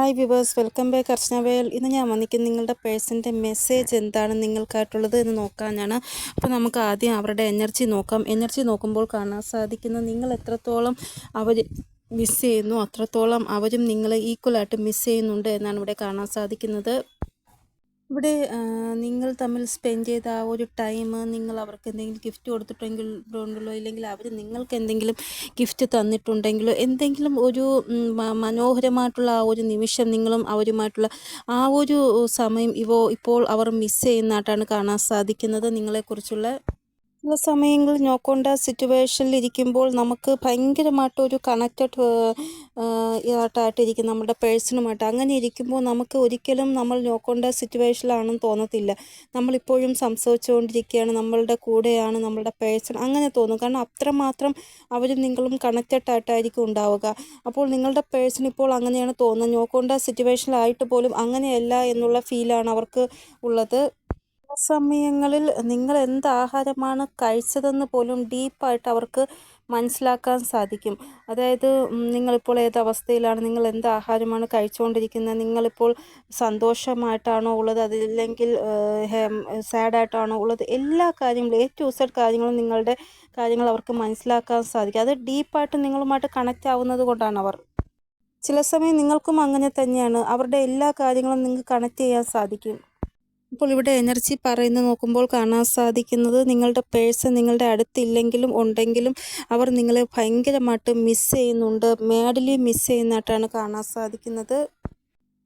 Hi viewers welcome back Archana Vel ഇന്ന് ഞാൻ വന്നിരിക്കുന്നത് നിങ്ങളുടെ പേഴ്സന്റെ മെസ്സേജ് എന്താണ് നിങ്ങൾക്കായിട്ടുള്ളത് എന്ന് നോക്കാനാണ്. അപ്പോൾ നമുക്ക് ആദ്യം അവരുടെ എനർജി നോക്കാം. എനർജി നോക്കുമ്പോൾ കാണാൻ സാധിക്കുന്ന നിങ്ങൾ എത്രത്തോളം അവർ മിസ് ചെയ്യുന്നു അത്രത്തോളം അവരും നിങ്ങളെ ഈക്വലായിട്ട് മിസ് ചെയ്യുന്നുണ്ട് എന്നാണ് ഇവിടെ കാണാൻ സാധിക്കുന്നത്. ഇവിടെ നിങ്ങൾ തമ്മിൽ സ്പെൻഡ് ചെയ്ത ആ ഒരു ടൈം നിങ്ങൾ അവർക്ക് എന്തെങ്കിലും ഗിഫ്റ്റ് കൊടുത്തിട്ടെങ്കിൽ ഉണ്ടല്ലോ ഇല്ലെങ്കിൽ അവർ നിങ്ങൾക്ക് എന്തെങ്കിലും ഗിഫ്റ്റ് തന്നിട്ടുണ്ടെങ്കിലോ എന്തെങ്കിലും ഒരു മനോഹരമായിട്ടുള്ള ആ ഒരു നിമിഷം നിങ്ങളും അവരുമായിട്ടുള്ള ആ ഒരു സമയം ഇവോ ഇപ്പോൾ അവർ മിസ് ചെയ്യുന്നതായിട്ടാണ് കാണാൻ സാധിക്കുന്നത്. നിങ്ങളെക്കുറിച്ചുള്ള ചില സമയങ്ങളിൽ നോക്കേണ്ട സിറ്റുവേഷനിൽ ഇരിക്കുമ്പോൾ നമുക്ക് ഭയങ്കരമായിട്ട് ഒരു കണക്റ്റഡ് ആയിട്ടായിട്ടിരിക്കും നമ്മുടെ പേഴ്സണുമായിട്ട് അങ്ങനെ ഇരിക്കുമ്പോൾ നമുക്ക് ഒരിക്കലും നമ്മൾ നോക്കേണ്ട സിറ്റുവേഷനിലാണെന്ന് തോന്നത്തില്ല. നമ്മളിപ്പോഴും സംസാരിച്ചുകൊണ്ടിരിക്കുകയാണ്. നമ്മളുടെ കൂടെയാണ് നമ്മളുടെ പേഴ്സൺ അങ്ങനെ തോന്നും. കാരണം അത്രമാത്രം അവരും നിങ്ങളും കണക്റ്റഡ് ആയിട്ടായിരിക്കും ഉണ്ടാവുക. അപ്പോൾ നിങ്ങളുടെ പേഴ്സൺ ഇപ്പോൾ അങ്ങനെയാണ് തോന്നുന്നത്. നോക്കേണ്ട സിറ്റുവേഷനിലായിട്ട് പോലും അങ്ങനെയല്ല എന്നുള്ള ഫീലാണ് അവർക്ക് ഉള്ളത്. സമയങ്ങളിൽ നിങ്ങൾ എന്ത് ആഹാരമാണ് കഴിച്ചതെന്ന് പോലും ഡീപ്പായിട്ട് അവർക്ക് മനസ്സിലാക്കാൻ സാധിക്കും. അതായത് നിങ്ങളിപ്പോൾ ഏത് അവസ്ഥയിലാണ് നിങ്ങൾ എന്ത് ആഹാരമാണ് കഴിച്ചുകൊണ്ടിരിക്കുന്നത് നിങ്ങളിപ്പോൾ സന്തോഷമായിട്ടാണോ ഉള്ളത് അതില്ലെങ്കിൽ സാഡായിട്ടാണോ ഉള്ളത് എല്ലാ കാര്യങ്ങളും എ ടു കാര്യങ്ങളും നിങ്ങളുടെ കാര്യങ്ങൾ അവർക്ക് മനസ്സിലാക്കാൻ സാധിക്കും. അത് ഡീപ്പായിട്ട് നിങ്ങളുമായിട്ട് കണക്റ്റ് ആവുന്നത് കൊണ്ടാണ് അവർ. ചില സമയം നിങ്ങൾക്കും അങ്ങനെ തന്നെയാണ്. അവരുടെ എല്ലാ കാര്യങ്ങളും നിങ്ങൾക്ക് കണക്ട് ചെയ്യാൻ സാധിക്കും. ഇപ്പോൾ ഇവിടെ എനർജി പറയുന്നത് നോക്കുമ്പോൾ കാണാൻ സാധിക്കുന്നത് നിങ്ങളുടെ പേഴ്സൺ നിങ്ങളുടെ അടുത്തില്ലെങ്കിലും ഉണ്ടെങ്കിലും അവർ നിങ്ങളെ ഭയങ്കരമായിട്ട് മിസ് ചെയ്യുന്നുണ്ട്. മാഡിലി മിസ് ചെയ്യുന്നതായിട്ടാണ് കാണാൻ സാധിക്കുന്നത്.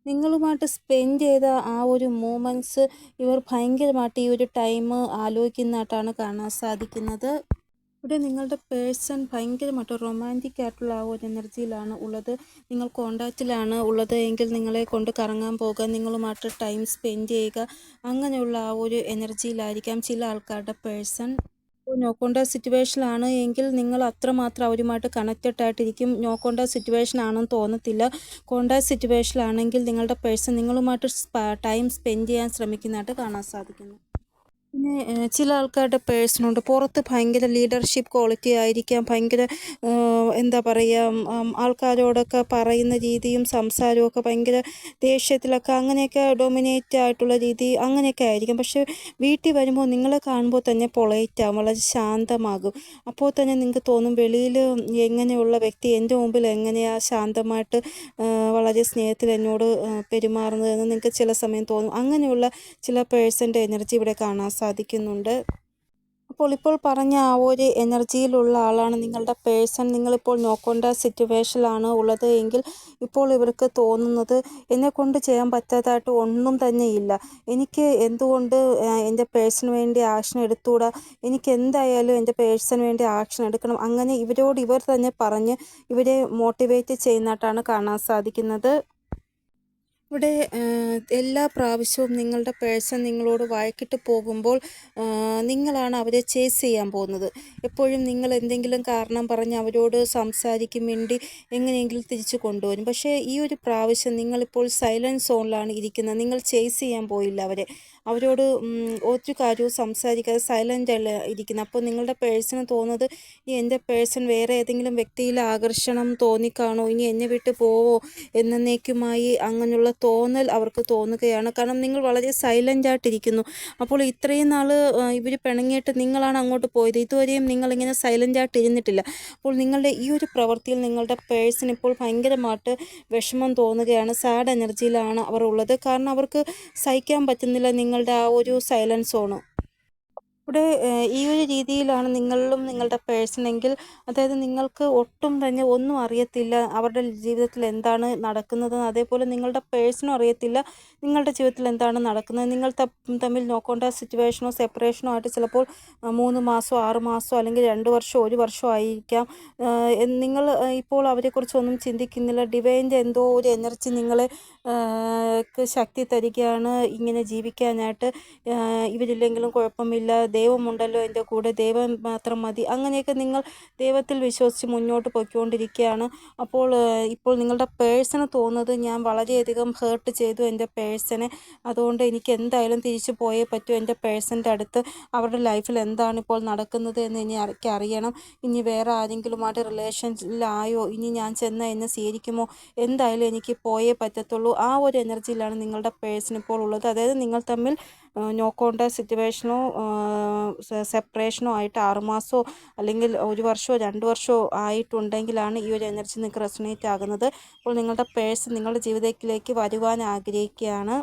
നിങ്ങളുമായിട്ട് സ്പെൻഡ് ചെയ്ത ആ ഒരു മൂമെന്റ്സ് ഇവർ ഭയങ്കരമായിട്ട് ഈ ഒരു ടൈം ആലോചിക്കുന്നതായിട്ടാണ് കാണാൻ സാധിക്കുന്നത്. ഇവിടെ നിങ്ങളുടെ പേഴ്സൺ ഭയങ്കരമായിട്ട് റൊമാന്റിക് ആയിട്ടുള്ള ആ ഒരു എനർജിയിലാണ് ഉള്ളത്. നിങ്ങൾ കോണ്ടാക്റ്റിലാണ് ഉള്ളത് എങ്കിൽ നിങ്ങളെ കൊണ്ട് കറങ്ങാൻ പോകുക നിങ്ങളുമായിട്ട് ടൈം സ്പെൻഡ് ചെയ്യുക അങ്ങനെയുള്ള ആ ഒരു എനർജിയിലായിരിക്കാം ചില ആൾക്കാരുടെ പേഴ്സൺ. നോക്കോണ്ട സിറ്റുവേഷനിലാണ് എങ്കിൽ നിങ്ങൾ അത്രമാത്രം അവരുമായിട്ട് കണക്റ്റഡ് ആയിട്ടിരിക്കും. നോക്കോണ്ട സിറ്റുവേഷൻ ആണെന്ന് തോന്നത്തില്ല. കോണ്ടാക്ട് സിറ്റുവേഷനിലാണെങ്കിൽ നിങ്ങളുടെ പേഴ്സൺ നിങ്ങളുമായിട്ട് ടൈം സ്പെൻഡ് ചെയ്യാൻ ശ്രമിക്കുന്നതായിട്ട് കാണാൻ സാധിക്കുന്നു. പിന്നെ ചില ആൾക്കാരുടെ പേഴ്സണുണ്ട് പുറത്ത് ഭയങ്കര ലീഡർഷിപ്പ് ക്വാളിറ്റി ആയിരിക്കാം. ഭയങ്കര എന്താ പറയുക ആൾക്കാരോടൊക്കെ പറയുന്ന രീതിയും സംസാരവും ഒക്കെ ഭയങ്കര ദേഷ്യത്തിലൊക്കെ അങ്ങനെയൊക്കെ ഡൊമിനേറ്റ് ആയിട്ടുള്ള രീതി അങ്ങനെയൊക്കെ ആയിരിക്കും. പക്ഷെ വീട്ടിൽ വരുമ്പോൾ നിങ്ങളെ കാണുമ്പോൾ തന്നെ പൊളൈറ്റ് ആകും വളരെ ശാന്തമാകും. അപ്പോൾ തന്നെ നിങ്ങൾക്ക് തോന്നും വെളിയിൽ എങ്ങനെയുള്ള വ്യക്തി എന്റെ മുമ്പിൽ എങ്ങനെയാ ശാന്തമായിട്ട് വളരെ സ്നേഹത്തിൽ എന്നോട് പെരുമാറുന്നതെന്ന് നിങ്ങൾക്ക് ചില സമയം തോന്നും. അങ്ങനെയുള്ള ചില പേഴ്സന്റെ എനർജി ഇവിടെ കാണാൻ സാധിക്കുന്നുണ്ട്. അപ്പോൾ ഇപ്പോൾ പറഞ്ഞ ആ ഒരു എനർജിയിലുള്ള ആളാണ് നിങ്ങളുടെ പേഴ്സൺ. നിങ്ങളിപ്പോൾ നോക്കേണ്ട സിറ്റുവേഷനിലാണ് ഉള്ളത് എങ്കിൽ ഇപ്പോൾ ഇവർക്ക് തോന്നുന്നത് എന്നെ കൊണ്ട് ചെയ്യാൻ പറ്റാത്തതായിട്ട് ഒന്നും തന്നെ ഇല്ല. എനിക്ക് എന്തുകൊണ്ട് എന്റെ പേഴ്സണിന് വേണ്ടി ആക്ഷൻ എടുത്തുകൂടാ എനിക്ക് എന്തായാലും എന്റെ പേഴ്സണിന് വേണ്ടി ആക്ഷൻ എടുക്കണം. അങ്ങനെ ഇവരോട് ഇവർ തന്നെ പറഞ്ഞ് ഇവരെ മോട്ടിവേറ്റ് ചെയ്യുന്നതായിട്ടാണ് കാണാൻ സാധിക്കുന്നത്. ഇവിടെ എല്ലാ പ്രാവശ്യവും നിങ്ങളുടെ പേഴ്സൺ നിങ്ങളോട് വഴക്കിട്ട് പോകുമ്പോൾ നിങ്ങളാണ് അവരെ ചേസ് ചെയ്യാൻ പോകുന്നത്. എപ്പോഴും നിങ്ങൾ എന്തെങ്കിലും കാരണം പറഞ്ഞ് അവരോട് സംസാരിക്കും വേണ്ടി എങ്ങനെയെങ്കിലും തിരിച്ചു കൊണ്ടുവരും. പക്ഷേ ഈ ഒരു പ്രാവശ്യം നിങ്ങളിപ്പോൾ സൈലൻസ് സോണിലാണ് ഇരിക്കുന്നത്. നിങ്ങൾ ചേസ് ചെയ്യാൻ പോയില്ല അവരെ. അവരോട് ഒരു കാര്യവും സംസാരിക്കാതെ സൈലന്റ് അല്ല ഇരിക്കുന്നത്. അപ്പോൾ നിങ്ങളുടെ പേഴ്സണ് തോന്നുന്നത് ഈ എന്റെ പേഴ്സൺ വേറെ ഏതെങ്കിലും വ്യക്തിയിൽ ആകർഷണം തോന്നിക്കാണോ? ഇനി എന്നെ വിട്ട് പോവോ? എന്നേക്കുമായി അങ്ങനെയുള്ള തോന്നൽ അവർക്ക് തോന്നുകയാണ്. കാരണം നിങ്ങൾ വളരെ സൈലന്റ് ആയിട്ടിരിക്കുന്നു. അപ്പോൾ ഇത്രയും നാൾ ഇവർ പിണങ്ങിയിട്ട് നിങ്ങളാണ് അങ്ങോട്ട് പോയത്. ഇതുവരെയും നിങ്ങളിങ്ങനെ സൈലന്റ് ആയിട്ട് ഇരുന്നിട്ടില്ല അപ്പോൾ നിങ്ങളുടെ ഈ ഒരു പ്രവൃത്തിയിൽ നിങ്ങളുടെ പേഴ്സൺ ഇപ്പോൾ ഭയങ്കരമായിട്ട് വിഷമം തോന്നുകയാണ്. സാഡ് എനർജിയിലാണ് അവർ ഉള്ളത്. കാരണം അവർക്ക് സഹിക്കാൻ പറ്റുന്നില്ല നിങ്ങളുടെ ആ ഒരു സൈലൻസ് സോണ് ഇവിടെ ഈ ഒരു രീതിയിലാണ് നിങ്ങളിലും നിങ്ങളുടെ പേഴ്സണെങ്കിൽ അതായത് നിങ്ങൾക്ക് ഒട്ടും തന്നെ ഒന്നും അറിയത്തില്ല അവരുടെ ജീവിതത്തിൽ എന്താണ് നടക്കുന്നത് അതേപോലെ നിങ്ങളുടെ പേഴ്സണും അറിയത്തില്ല നിങ്ങളുടെ ജീവിതത്തിൽ എന്താണ് നടക്കുന്നത്. നിങ്ങൾ തമ്മിൽ നോക്കേണ്ട സിറ്റുവേഷനോ സെപ്പറേഷനോ ആയിട്ട് ചിലപ്പോൾ മൂന്ന് മാസമോ ആറ് മാസമോ അല്ലെങ്കിൽ രണ്ട് വർഷമോ ഒരു വർഷമോ ആയിരിക്കാം. നിങ്ങൾ ഇപ്പോൾ അവരെക്കുറിച്ചൊന്നും ചിന്തിക്കുന്നില്ല. ഡിവൈന്റെ എന്തോ ഒരു എനർജി നിങ്ങളെ ശക്തി തരികയാണ്. ഇങ്ങനെ ജീവിക്കാനായിട്ട് ഇവരില്ലെങ്കിലും കുഴപ്പമില്ല. ദൈവമുണ്ടല്ലോ എന്റെ കൂടെ. ദൈവം മാത്രം മതി. അങ്ങനെയൊക്കെ നിങ്ങൾ ദൈവത്തിൽ വിശ്വസിച്ച് മുന്നോട്ട് പോയിക്കൊണ്ടിരിക്കുകയാണ്. അപ്പോൾ ഇപ്പോൾ നിങ്ങളുടെ പേഴ്സണ് തോന്നുന്നത് ഞാൻ വളരെയധികം ഹേർട്ട് ചെയ്തു എന്റെ പേഴ്സണെ. അതുകൊണ്ട് എനിക്ക് എന്തായാലും തിരിച്ചു പോയേ പറ്റൂ എന്റെ പേഴ്സന്റെ അടുത്ത്. അവരുടെ ലൈഫിൽ എന്താണ് ഇപ്പോൾ നടക്കുന്നത് എന്ന് ഇനി എനിക്ക് അറിയണം. ഇനി വേറെ ആരെങ്കിലുമായിട്ട് റിലേഷനിലായോ ഇനി ഞാൻ ചെന്ന് എന്നെ സ്വീകരിക്കുമോ? എന്തായാലും എനിക്ക് പോയേ പറ്റത്തുള്ളൂ. ആ ഒരു എനർജിയിലാണ് നിങ്ങളുടെ പേഴ്സൺ ഇപ്പോൾ ഉള്ളത്. അതായത് നിങ്ങൾ തമ്മിൽ നോ സിറ്റുവേഷനോ സെപ്പറേഷനോ ആയിട്ട് ആറുമാസമോ അല്ലെങ്കിൽ ഒരു വർഷമോ രണ്ട് വർഷമോ ആയിട്ടുണ്ടെങ്കിലാണ് ഈ ഒരു എനർജി നിങ്ങൾക്ക് റെസണേറ്റ് ആകുന്നത്. അപ്പോൾ നിങ്ങളുടെ പേഴ്സൺ നിങ്ങളുടെ ജീവിതത്തിലേക്ക് വരുവാൻ ആഗ്രഹിക്കുകയാണ്.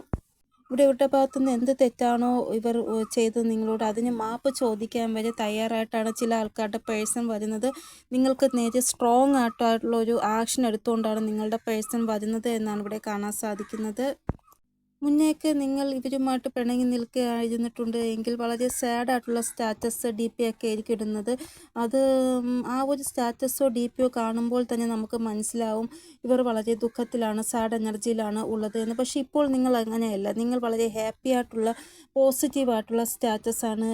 ഇവിടെ ഇവരുടെ ഭാഗത്തു നിന്ന് എന്ത് തെറ്റാണോ ഇവർ ചെയ്തത് നിങ്ങളോട് അതിന് മാപ്പ് ചോദിക്കാൻ വരെ തയ്യാറായിട്ടാണ് ചില ആൾക്കാരുടെ പേഴ്സൺ വരുന്നത്. നിങ്ങൾക്ക് നേരെ സ്ട്രോങ് ആയിട്ടുള്ള ഒരു ആക്ഷൻ എടുത്തുകൊണ്ടാണ് നിങ്ങളുടെ പേഴ്സൺ വരുന്നത് എന്നാണ് ഇവിടെ കാണാൻ സാധിക്കുന്നത്. മുന്നേക്ക് നിങ്ങൾ ഇവരുമായിട്ട് പിണങ്ങി നിൽക്കുകയായിരുന്നിട്ടുണ്ട്. എങ്കിൽ വളരെ സാഡായിട്ടുള്ള സ്റ്റാറ്റസ് ഡി പി ഒക്കെ ആയിരിക്കും ഇടുന്നത്. അത് ആ ഒരു സ്റ്റാറ്റസോ ഡി പിയോ കാണുമ്പോൾ തന്നെ നമുക്ക് മനസ്സിലാവും ഇവർ വളരെ ദുഃഖത്തിലാണ് സാഡ് എനർജിയിലാണ് ഉള്ളത് എന്ന് പക്ഷേ ഇപ്പോൾ നിങ്ങൾ അങ്ങനെയല്ല. നിങ്ങൾ വളരെ ഹാപ്പി ആയിട്ടുള്ള പോസിറ്റീവായിട്ടുള്ള സ്റ്റാറ്റസാണ്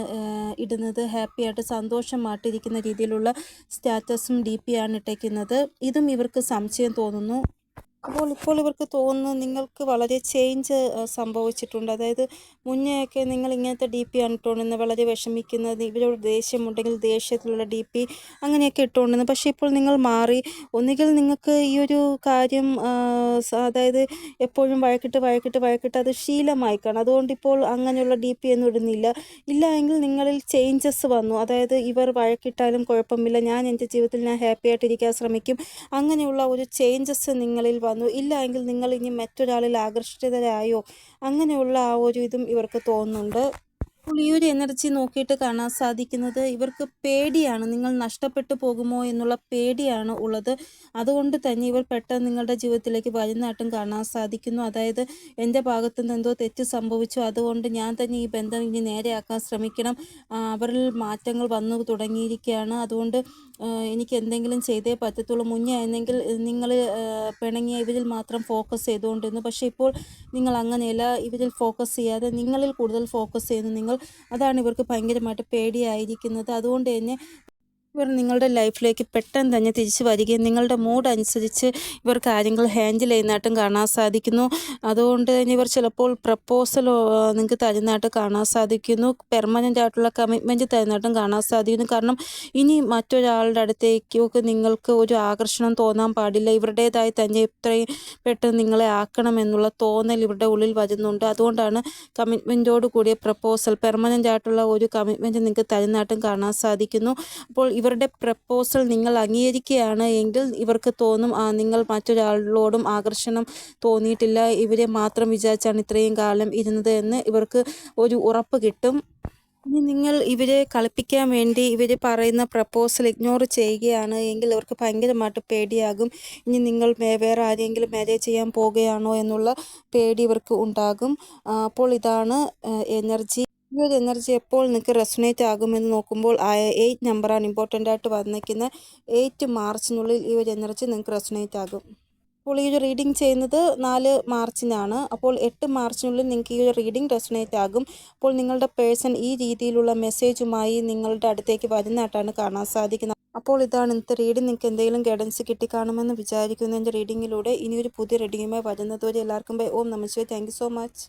ഇടുന്നത്. ഹാപ്പി ആയിട്ട് സന്തോഷമായിട്ടിരിക്കുന്ന രീതിയിലുള്ള സ്റ്റാറ്റസും ഡി പി ആണ് ഇട്ടേക്കുന്നത്. ഇതും ഇവർക്ക് സംശയം തോന്നുന്നു. അപ്പോൾ ഇപ്പോൾ ഇവർക്ക് തോന്നുന്നു നിങ്ങൾക്ക് വളരെ ചേഞ്ച് സംഭവിച്ചിട്ടുണ്ട്. അതായത് മുന്നേയൊക്കെ നിങ്ങൾ ഇങ്ങനത്തെ ഡി പി ആണ് വളരെ വിഷമിക്കുന്നത് ഇവരോട് ദേഷ്യമുണ്ടെങ്കിൽ ദേഷ്യത്തിലുള്ള ഡി പി അങ്ങനെയൊക്കെ ഇട്ടുകൊണ്ടിരുന്നത് പക്ഷേ ഇപ്പോൾ നിങ്ങൾ മാറി. ഒന്നുകിൽ നിങ്ങൾക്ക് ഈ ഒരു കാര്യം അതായത് എപ്പോഴും വഴക്കിട്ട് വഴക്കിട്ട് വഴക്കിട്ട് അത് ശീലമായി കാണും. അതുകൊണ്ട് ഇപ്പോൾ അങ്ങനെയുള്ള ഡി പി ഒന്നും ഇടുന്നില്ല. ഇല്ല എങ്കിൽ നിങ്ങളിൽ ചേഞ്ചസ് വന്നു. അതായത് ഇവർ വഴക്കിട്ടാലും കുഴപ്പമില്ല. ഞാൻ എന്റെ ജീവിതത്തിൽ ഞാൻ ഹാപ്പി ആയിട്ടിരിക്കാൻ ശ്രമിക്കും. അങ്ങനെയുള്ള ഒരു ചേഞ്ചസ് നിങ്ങളിൽ വന്നു. ഇല്ല എങ്കിൽ നിങ്ങൾ ഇനി മറ്റൊരാളിൽ ആകർഷിതരായോ? അങ്ങനെയുള്ള ആ ഒരു ഇതും ഇവർക്ക് തോന്നുന്നുണ്ട്. അപ്പോൾ ഈ ഒരു എനർജി നോക്കിയിട്ട് കാണാൻ സാധിക്കുന്നത് ഇവർക്ക് പേടിയാണ്. നിങ്ങൾ നഷ്ടപ്പെട്ടു പോകുമോ എന്നുള്ള പേടിയാണ് ഉള്ളത്. അതുകൊണ്ട് തന്നെ ഇവർ പെട്ടെന്ന് നിങ്ങളുടെ ജീവിതത്തിലേക്ക് വരുന്നതായിട്ടും കാണാൻ സാധിക്കുന്നു. അതായത് എന്റെ ഭാഗത്തു നിന്ന് എന്തോ തെറ്റ് സംഭവിച്ചു. അതുകൊണ്ട് ഞാൻ തന്നെ ഈ ബന്ധം ഇനി നേരെയാക്കാൻ ശ്രമിക്കണം. അവരിൽ മാറ്റങ്ങൾ വന്നു തുടങ്ങിയിരിക്കുകയാണ്. അതുകൊണ്ട് എനിക്ക് എന്തെങ്കിലും ചെയ്തേ പറ്റത്തുള്ളൂ. മുന്നേ ആയിരുന്നെങ്കിൽ നിങ്ങൾ പിണങ്ങിയ ഇവരിൽ മാത്രം ഫോക്കസ് ചെയ്തുകൊണ്ടിരുന്നു. പക്ഷേ ഇപ്പോൾ നിങ്ങൾ അങ്ങനെയല്ല. ഇവരിൽ ഫോക്കസ് ചെയ്യാതെ നിങ്ങളിൽ കൂടുതൽ ഫോക്കസ് ചെയ്യുന്നു നിങ്ങൾ. അതാണ് ഇവർക്ക് ഭയങ്കരമായിട്ട് പേടിയായിരിക്കുന്നത്. അതുകൊണ്ട് തന്നെ ഇവർ നിങ്ങളുടെ ലൈഫിലേക്ക് പെട്ടെന്ന് തന്നെ തിരിച്ചു വരികയും നിങ്ങളുടെ മൂഡ് അനുസരിച്ച് ഇവർ കാര്യങ്ങൾ ഹാൻഡിൽ ചെയ്യുന്നതായിട്ടും കാണാൻ സാധിക്കുന്നു. അതുകൊണ്ട് തന്നെ ഇവർ ചിലപ്പോൾ പ്രപ്പോസൽ നിങ്ങൾക്ക് തരുന്നതായിട്ട് കാണാൻ സാധിക്കുന്നു. പെർമനന്റ് ആയിട്ടുള്ള കമ്മിറ്റ്മെന്റ് തരുന്നതായിട്ടും കാണാൻ സാധിക്കുന്നു. കാരണം ഇനി മറ്റൊരാളുടെ അടുത്തേക്കൊക്കെ നിങ്ങൾക്ക് ഒരു ആകർഷണം തോന്നാൻ പാടില്ല. ഇവരുടേതായി തന്നെ എത്രയും പെട്ടെന്ന് നിങ്ങളെ ആക്കണമെന്നുള്ള തോന്നൽ ഇവരുടെ ഉള്ളിൽ വരുന്നുണ്ട്. അതുകൊണ്ടാണ് കമ്മിറ്റ്മെന്റോട് കൂടിയ പ്രപ്പോസൽ പെർമനന്റ് ആയിട്ടുള്ള ഒരു കമ്മിറ്റ്മെന്റ് നിങ്ങൾക്ക് തരുന്നതായിട്ടും കാണാൻ സാധിക്കുന്നു. അപ്പോൾ ഇവരുടെ പ്രപ്പോസൽ നിങ്ങൾ അംഗീകരിക്കുകയാണ് എങ്കിൽ ഇവർക്ക് തോന്നും നിങ്ങൾ മറ്റൊരാളോടും ആകർഷണം തോന്നിയിട്ടില്ല. ഇവരെ മാത്രം വിചാരിച്ചാണ് ഇത്രയും കാലം ഇരുന്നത് എന്ന് ഇവർക്ക് ഒരു ഉറപ്പ് കിട്ടും. ഇനി നിങ്ങൾ ഇവരെ കളിപ്പിക്കാൻ വേണ്ടി ഇവർ പറയുന്ന പ്രപ്പോസൽ ഇഗ്നോർ ചെയ്യുകയാണ് എങ്കിൽ അവർക്ക് ഭയങ്കരമായിട്ട് പേടിയാകും. ഇനി നിങ്ങൾ വേറെ ആരെങ്കിലും മാരേജ് ചെയ്യാൻ പോകുകയാണോ എന്നുള്ള പേടി ഇവർക്ക് ഉണ്ടാകും. അപ്പോൾ ഇതാണ് എനർജി. ഈ എനർജി എപ്പോൾ നിങ്ങൾക്ക് റെസൊണേറ്റ് ആകുമെന്ന് നോക്കുമ്പോൾ എയ്റ്റ് നമ്പറാണ് ഇമ്പോർട്ടന്റ് ആയിട്ട് വന്നിരിക്കുന്നത് എയ്റ്റ് മാർച്ചിനുള്ളിൽ ഈ ഒരു എനർജി നിങ്ങൾക്ക് റെസൊനേറ്റ് ആകും. അപ്പോൾ ഈ ഒരു റീഡിംഗ് ചെയ്യുന്നത് നാല് മാർച്ചിനാണ്. അപ്പോൾ എട്ട് മാർച്ചിനുള്ളിൽ നിങ്ങൾക്ക് ഈ ഒരു റീഡിംഗ് റെസൊണേറ്റ് ആകും. അപ്പോൾ നിങ്ങളുടെ പേഴ്സൺ ഈ രീതിയിലുള്ള മെസ്സേജുമായി നിങ്ങളുടെ അടുത്തേക്ക് വരുന്നതായിട്ടാണ് കാണാൻ സാധിക്കുന്നത്. അപ്പോൾ ഇതാണ് ഇന്നത്തെ റീഡിംഗ് നിങ്ങൾക്ക് എന്തെങ്കിലും ഗൈഡൻസ് കിട്ടിക്കാണുമെന്ന് വിചാരിക്കുന്നു എന്റെ റീഡിങ്ങിലൂടെ ഇനിയൊരു പുതിയ റീഡിങ്ങുമായി വരുന്നതുവരെ എല്ലാവർക്കും ബൈ ഓം നമസ്തേ താങ്ക് സോ മച്ച്